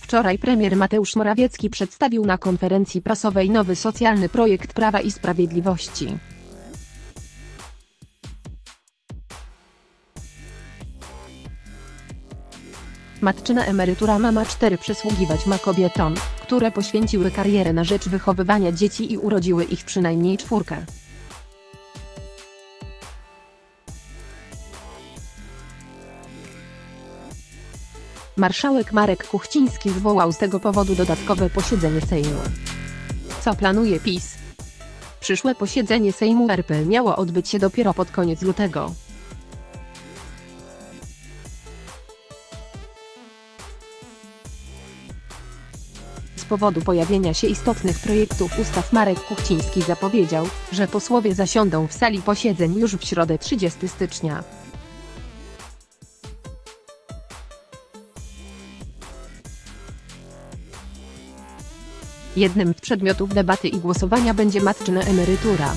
Wczoraj premier Mateusz Morawiecki przedstawił na konferencji prasowej nowy socjalny projekt Prawa i Sprawiedliwości. Matczyna emerytura Mama 4 przysługiwać ma kobietom, które poświęciły karierę na rzecz wychowywania dzieci i urodziły ich przynajmniej czwórkę. Marszałek Marek Kuchciński zwołał z tego powodu dodatkowe posiedzenie Sejmu. Co planuje PiS? Przyszłe posiedzenie Sejmu RP miało odbyć się dopiero pod koniec lutego. Z powodu pojawienia się istotnych projektów ustaw Marek Kuchciński zapowiedział, że posłowie zasiądą w sali posiedzeń już w środę 30 stycznia. Jednym z przedmiotów debaty i głosowania będzie matczyna emerytura.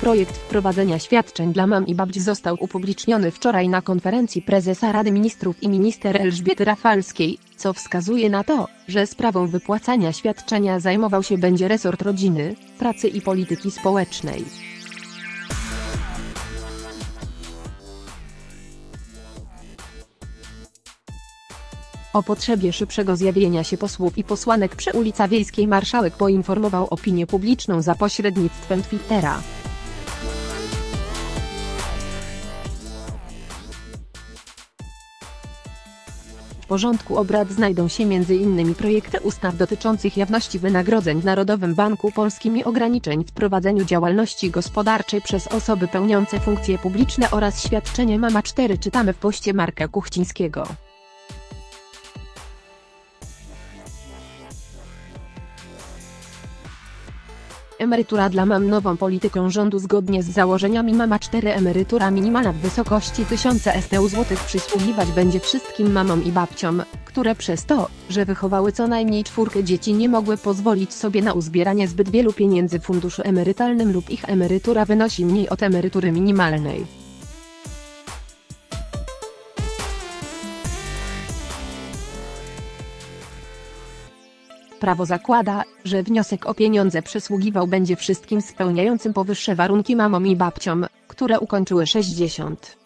Projekt wprowadzenia świadczeń dla mam i babci został upubliczniony wczoraj na konferencji prezesa Rady Ministrów i minister Elżbiety Rafalskiej, co wskazuje na to, że sprawą wypłacania świadczenia zajmował się będzie resort rodziny, pracy i polityki społecznej. O potrzebie szybszego zjawienia się posłów i posłanek przy ulicy Wiejskiej marszałek poinformował opinię publiczną za pośrednictwem Twittera. W porządku obrad znajdą się m.in. projekty ustaw dotyczących jawności wynagrodzeń w Narodowym Banku Polskim i ograniczeń w prowadzeniu działalności gospodarczej przez osoby pełniące funkcje publiczne oraz świadczenie Mama 4 czytamy w poście Marka Kuchcińskiego. Emerytura dla mam nową polityką rządu zgodnie z założeniami Mama 4 emerytura minimalna w wysokości 1000 STU złotych przysługiwać będzie wszystkim mamom i babciom, które przez to, że wychowały co najmniej czwórkę dzieci nie mogły pozwolić sobie na uzbieranie zbyt wielu pieniędzy w funduszu emerytalnym lub ich emerytura wynosi mniej od emerytury minimalnej. Prawo zakłada, że wniosek o pieniądze przysługiwał będzie wszystkim spełniającym powyższe warunki mamom i babciom, które ukończyły 60.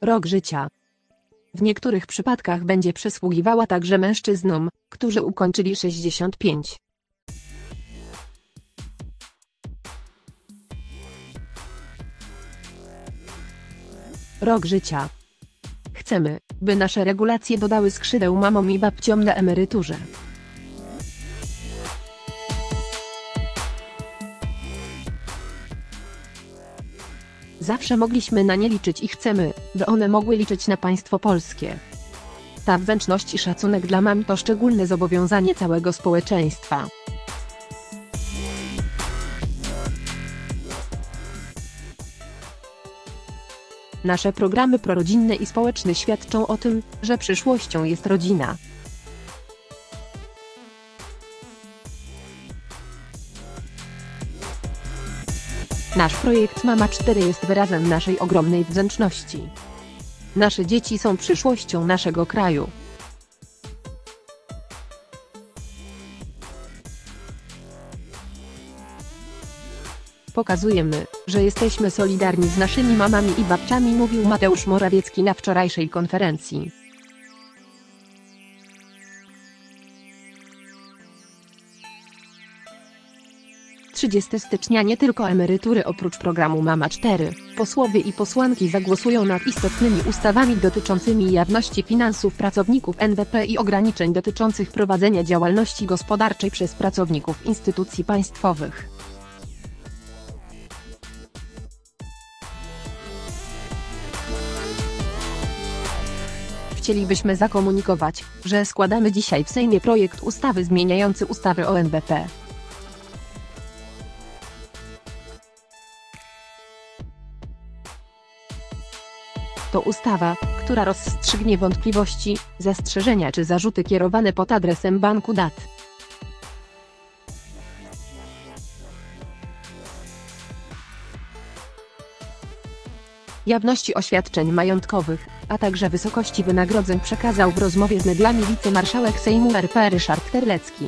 Rok życia. W niektórych przypadkach będzie przysługiwała także mężczyznom, którzy ukończyli 65. Rok życia. Chcemy, by nasze regulacje dodały skrzydeł mamom i babciom na emeryturze. Zawsze mogliśmy na nie liczyć i chcemy, by one mogły liczyć na państwo polskie. Ta wdzięczność i szacunek dla mam to szczególne zobowiązanie całego społeczeństwa. Nasze programy prorodzinne i społeczne świadczą o tym, że przyszłością jest rodzina. Nasz projekt Mama 4 jest wyrazem naszej ogromnej wdzięczności. Nasze dzieci są przyszłością naszego kraju. Pokazujemy, że jesteśmy solidarni z naszymi mamami i babciami mówił Mateusz Morawiecki na wczorajszej konferencji. Trzydziesty stycznia nie tylko emerytury oprócz programu Mama 4, posłowie i posłanki zagłosują nad istotnymi ustawami dotyczącymi jawności finansów pracowników NWP i ograniczeń dotyczących prowadzenia działalności gospodarczej przez pracowników instytucji państwowych. Chcielibyśmy zakomunikować, że składamy dzisiaj w Sejmie projekt ustawy zmieniający ustawę o NBP. To ustawa, która rozstrzygnie wątpliwości, zastrzeżenia czy zarzuty kierowane pod adresem banku dat. jawności oświadczeń majątkowych, a także wysokości wynagrodzeń przekazał w rozmowie z mediami wicemarszałek Sejmu RP Ryszard Terlecki.